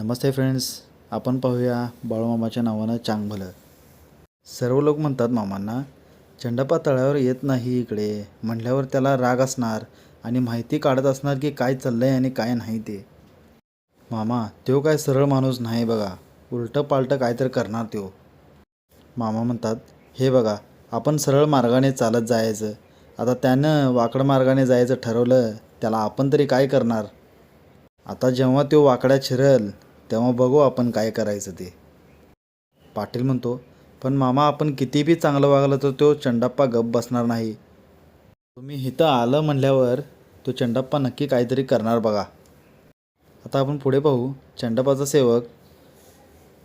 नमस्ते friends आपण पाहूया बाळूमामाच्या नावानं चांगभलं. सर्व लोक म्हणतात मामांना चंडपा तळ्यावर येत नाही इकडे. म्हटल्यावर त्याला राग असणार आणि माहिती काढत असणार की काय चाललं आहे आणि काय नाही ते. मामा तो काय सरळ माणूस नाही बघा. उलटं पालटं काय तर करणार त्यो मामा म्हणतात हे बघा आपण सरळ मार्गाने चालत जायचं. आता त्यानं वाकड मार्गाने जायचं ठरवलं त्याला आपण तरी काय करणार? आता जेव्हा तो वाकड्यात शिरल तेव्हा बघू आपण काय करायचं ते. पाटील म्हणतो पण मामा आपण किती बी चांगलं वागलं तर तो चंडाप्पा गप बसणार नाही. तुम्ही इथं आलं म्हणल्यावर तो चंडाप्पा नक्की काहीतरी करणार बघा. आता आपण पुढे पाहू. चंडाप्पाचा सेवक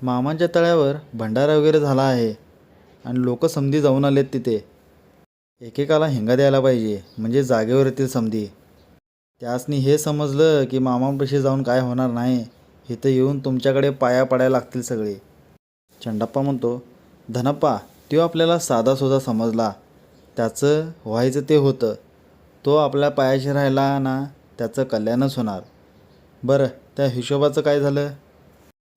मामांच्या तळ्यावर भंडारा वगैरे झाला आहे आणि लोक समधी जाऊन आलेत तिथे. एकेकाला हिंगा द्यायला पाहिजे म्हणजे जागेवर येतील समधी. त्यासनी हे समजलं की मामांपाशी जाऊन काय होणार नाही. इथं येऊन तुमच्याकडे पाया पडायला लागतील सगळे. चंडाप्पा म्हणतो धनप्पा तो आपल्याला साधासुधा समजला. त्याचं व्हायचं ते होतं. तो आपल्या पायाशी राहिला ना त्याचं कल्याणच होणार. बरं त्या हिशोबाचं काय झालं?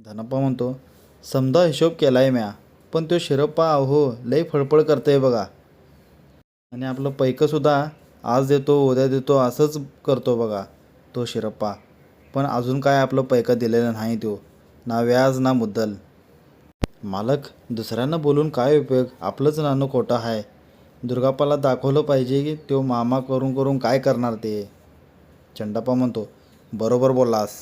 धनप्पा म्हणतो समजा हिशोब केला आहे म्या पण तो शिरप्पा अहो लई फळफळ करतंय बघा. आणि आपलं पैकंसुद्धा आज देतो उद्या देतो असंच करतो बघा तो शिरप्पा. पण अजून काय आपलं पैकं दिलेलं नाही तो ना व्याज ना मुद्दल. मालक दुसऱ्यांना बोलून काय उपयोग? आपलंच नाणं खोटं आहे दुर्गाप्पाला दाखवलं पाहिजे की तो मामा करून करून काय करणार ते. चंडापा म्हणतो बरोबर बोललास.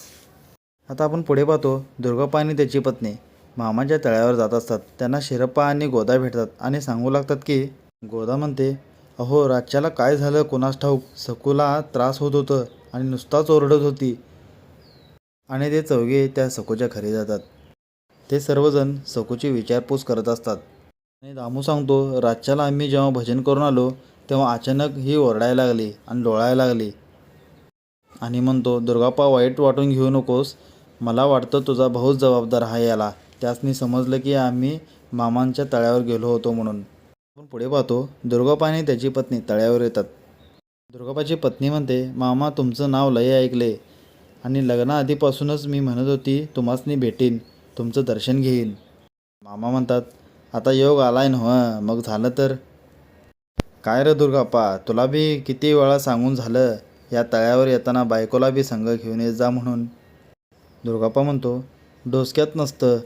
आता आपण पुढे पाहतो दुर्गाप्पा आणि त्याची पत्नी मामाच्या तळ्यावर जात असतात. त्यांना शिरप्पा आणि गोदा भेटतात आणि सांगू लागतात की गोदा म्हणते अहो राज्याला काय झालं? कोणास ठाऊक? सकूला त्रास होत होतं आणि नुसताच ओरडत होती. आणि ते चौघे त्या सखूच्या घरी जातात. ते सर्वजण सखूची विचारपूस करत असतात. आणि दामू सांगतो रातच्याला आम्ही जेव्हा भजन करून आलो तेव्हा अचानक ही ओरडायला लागली आणि डोळायला लागली. आणि म्हणतो दुर्गाप्पा वाईट वाटून घेऊ नकोस. मला वाटतं तुझा भाऊच जबाबदार आहे याला. त्यासनी समजलं की आम्ही मामांच्या तळ्यावर गेलो होतो म्हणून. आपण पुढे पाहतो दुर्गाप्पा आणि त्याची पत्नी तळ्यावर येतात. दुर्गाप्पाची पत्नी म्हणते मामा तुमचं नाव लय ऐकले. आणि लग्नाआधीपासूनच मी म्हणत होती तुम्हासनी भेटीन तुमचं दर्शन घेईन. मामा म्हणतात आता योग आलाय ना मग झालं तर? काय रे दुर्गाप्पा तुला बी किती वेळा सांगून झालं या तळ्यावर येताना बायकोला बी संघ घेऊन येत जा म्हणून. दुर्गाप्पा म्हणतो डोसक्यात नसतं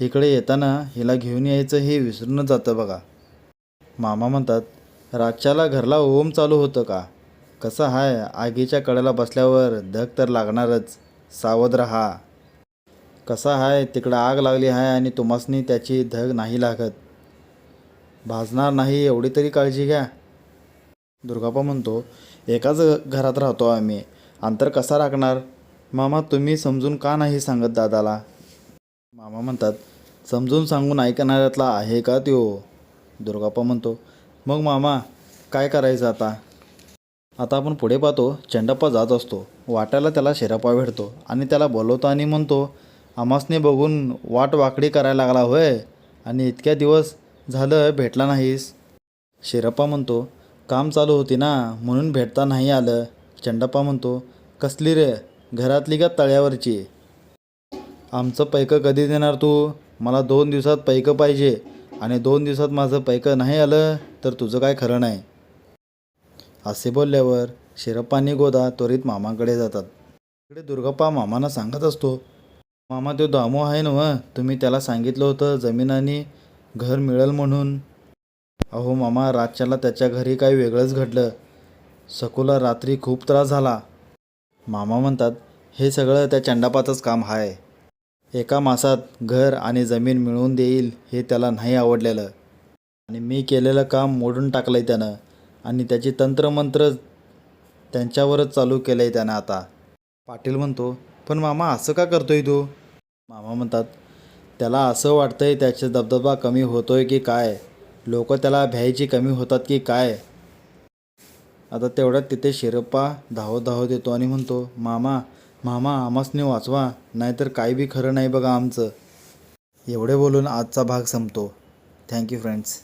इकडे येताना हिला घेऊन यायचं हे विसरूनच जातं बघा. मामा म्हणतात रातच्याला घरला ओम चालू होतं का? कसं आहे आगीच्या कडेला बसल्यावर धग तर लागणारच. सावध रहा. कसा आहे तिकडं आग लागली आहे आणि तुम्हासनी त्याची धग नाही लागत. भाजणार नाही एवढी तरी काळजी घ्या. दुर्गाप्पा म्हणतो एकाच घरात राहतो आम्ही. अंतर कसा राखणार? मामा तुम्ही समजून का नाही सांगत दादाला? मामा म्हणतात समजून सांगून ऐकणाऱ्यातला आहे का त्यो? दुर्गाप्पा म्हणतो मग मामा काय करायचं आता? आता आपण पुढे पाहतो चंडप्पा जात असतो. वाट्याला त्याला शिरप्पा भेटतो आणि त्याला बोलवतो आणि म्हणतो आमासने बघून वाट वाकडी करायला लागला होय आणि इतक्या दिवस झालं भेटला नाहीस. शिरप्पा म्हणतो काम चालू होती ना म्हणून भेटता नाही आलं. चंडप्पा म्हणतो कसली रे घरातली का तळ्यावरची? आमचं पैकं कधी देणार तू? मला दोन दिवसात पैकं पाहिजे आणि दोन दिवसात माझं पैकं नाही आलं तर तुझं काय खरं नाही. असे बोलल्यावर शिरप्पा आणि गोदा त्वरित मामाकडे जातात. इकडे दुर्गप्पा मामांना सांगत असतो मामा तो दामू आहे ना तुम्ही त्याला सांगितलं होतं जमीन आणि घर मिळेल म्हणून. अहो मामा रातच्याला त्याच्या घरी काही वेगळंच घडलं. सकूला रात्री खूप त्रास झाला. मामा म्हणतात हे सगळं त्या चंडापाचंच काम आहे एका मासात घर आणि जमीन मिळवून देईल हे त्याला नाही आवडलेलं. आणि मी केलेलं काम मोडून टाकलं आहे त्यानं. आणि त्याची तंत्रमंत्र त्यांच्यावरच चालू केलं आहे त्यानं आता. पाटील म्हणतो पण मामा असं का करतोय तू? मामा म्हणतात त्याला असं वाटतंय त्याचा दबदबा कमी होतोय की काय? लोक त्याला भ्यायची कमी होतात की काय? आता तेवढ्यात तिथे शिरप्पा धावत धावत येतो आणि म्हणतो मामा मामा आमासने वाचवा नाहीतर काय बी खरं नाही बघा आमचं. एवढे बोलून आजचा भाग संपतो. Thank you friends